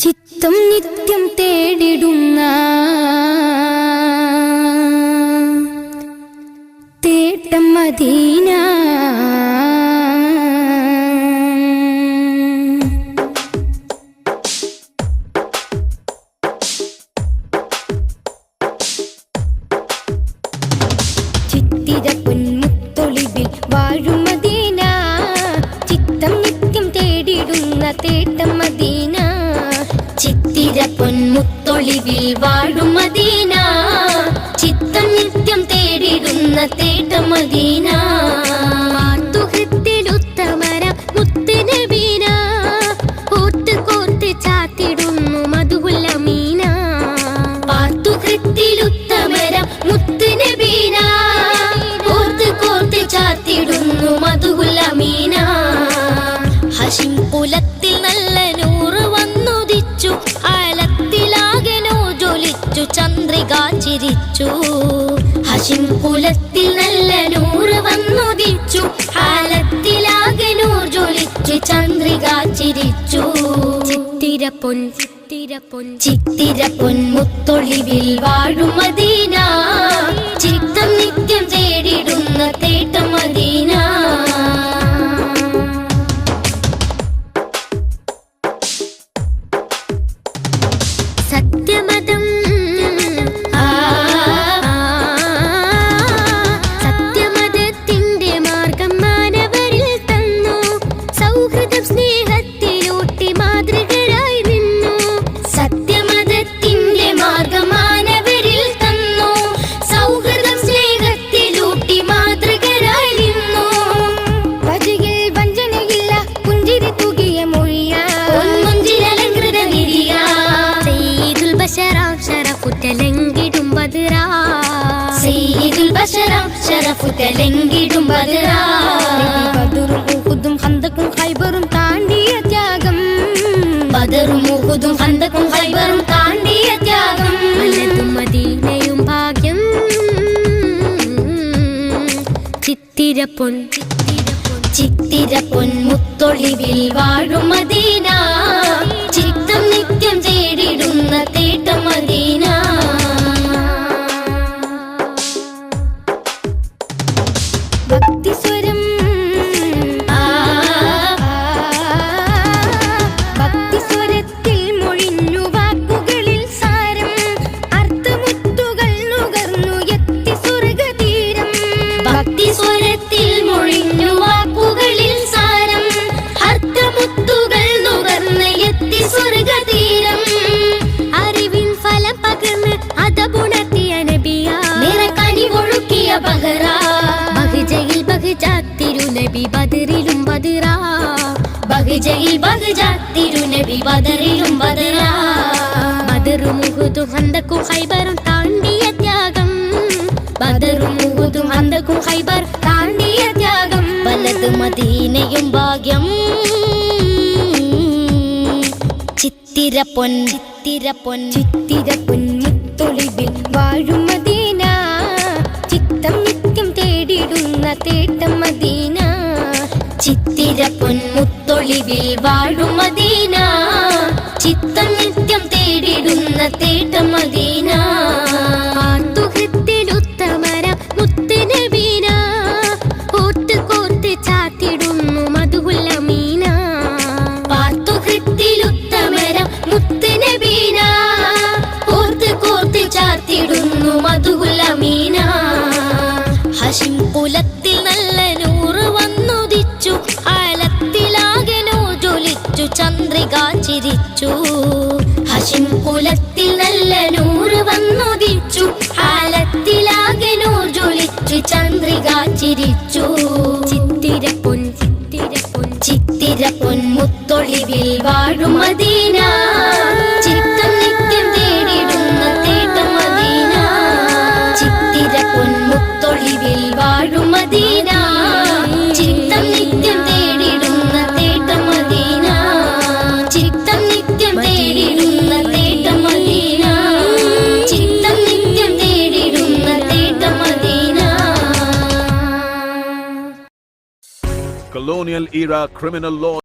ചിത്തം നിത്യം തേടിടുന്ന തേട്ടം മദീന. ചിത്തിര പൊന്മുത്തൊളിവിൽ വാഴും മദീന. ചിത്തം നിത്യം തേടിടുന്ന തേട്ടം ചിത്തിര പൊന്മുത്തൊളിവിൽ വാഴും മദീന. ചിത്തം നിത്യം തേടിടുന്ന തേട്ടം മദീന. ചന്ദ്രിക ചിരിച്ചു കുലത്തിൽ നല്ല നൂറ് വന്നുദിച്ചു ആലത്തിലാകെ ജ്വലിച്ചു ചന്ദ്രിക ചിരിച്ചു. ചിത്തിര പൊൻ ചിത്തിര പൊൻ ചിത്തിര പൊൻ മുത്തൊളിവിൽ വാഴുമതീന ചിത്തം നിത്യം ബശറാം ശരഫുറ്റലെങ്കിടും ബദറാ ഉഹുദും ഹന്തക്കും താണ്ടിയ ത്യാഗം. ബദറും ഉഹുദും ഹന്തക്കും ഖൈബറും താണ്ടിയ ത്യാഗം. മദീനയും ഭാഗ്യം. ചിത്തിര പൊൻ. ചിത്തിര പൊൻ മുത്തൊളിവിൽ വാഴും ഭക്തിസ്വരം. വാക്കുകളിൽ സാരം. അർത്ഥമുത്തുകൾ വാക്കുകളിൽ സാരം. അർത്ഥമുത്തുകൾ ഫലം ബഹറ ബഹജയിൽ ബഹജ തിരുനബി ബദറിലും ബദറ. ബദറും മുഹുദും ഹന്തക്കും ഹൈബറും താണ്ടിയ ത്യാഗം. ബദറും മുഹുദും ഹന്തക്കും ഹൈബർ താണ്ടിയ ത്യാഗം. വലത് മദീനയും ഭാഗ്യം. ചിത്തിര പൊൻ ചിത്തിര പൊൻ ചിത്തിര പൊൻ മുത്തൊളിവിൽ വാഴും മദീന. ചിത്തം നിത്യം തേടിടുന്ന തേട്ടം മദീന. ചിത്തിര പൊൻ മുത്തൊളിവിൽ വാഴും മദീന. ചിത്തം നിത്യം തേടിടുന്ന തേട്ടം മദീന. ചന്ദ്രിക ചിരിച്ചു ചിത്തിര പൊൻ ചിത്തിര പൊൻ ചിത്തിര പൊൻ മുത്തൊളിവിൽ വാഴും colonial era criminal law